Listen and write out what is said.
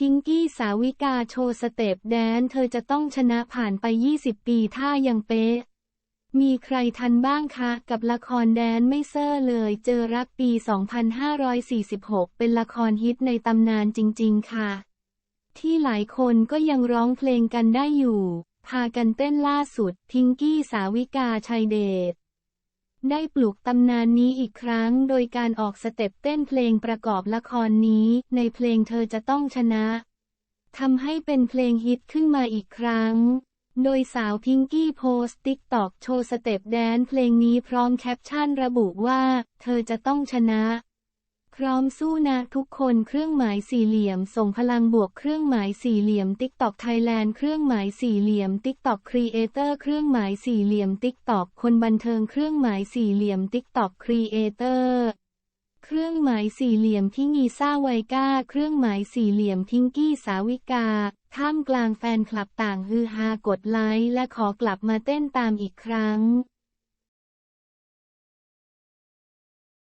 ทิงกี้สาวิกาโชว์สเตปแดน เธอจะต้องชนะผ่านไป 20 ปีถ้ายังเป๊ะ มีใครทันบ้างคะ กับละครแดนไม่เซอร์เลย เจอรักปี 2546 เป็นละครฮิตในตำนานจริง ๆ ค่ะ ที่หลายคนก็ยังร้องเพลงกันได้อยู่ พากันเต้นล่าสุดพิงกี้สาวิกาชัยเดช ได้ปลุกตำนานนี้อีกครั้งโดยการออกสเต็ปเต้นเพลงประกอบละครนี้ในเพลงเธอจะต้องชนะทำให้เป็นเพลงฮิตขึ้นมาอีกครั้ง โดยสาวพิงกี้โพสติ๊กตอกโชว์สเต็ปแดนเพลงนี้พร้อมแคปชั่นระบุว่า เธอจะต้องชนะ พร้อมสู้นะทุกคนเครื่องหมายสี่เหลี่ยม ส่งพลังบวกเครื่องหมายสี่เหลี่ยม TikTok Thailand เครื่องหมายสี่เหลี่ยม TikTok Creator เครื่องหมายสี่เหลี่ยม TikTok คนบันเทิงเครื่องหมายสี่เหลี่ยม TikTok Creator เครื่องหมายสี่เหลี่ยมที่งีซ่าไวก้า เครื่องหมายสี่เหลี่ยมพิงกี้สาวิกา ท่ามกลางแฟนคลับต่างฮือฮากดไลค์และขอกลับมาเต้นตามอีกครั้ง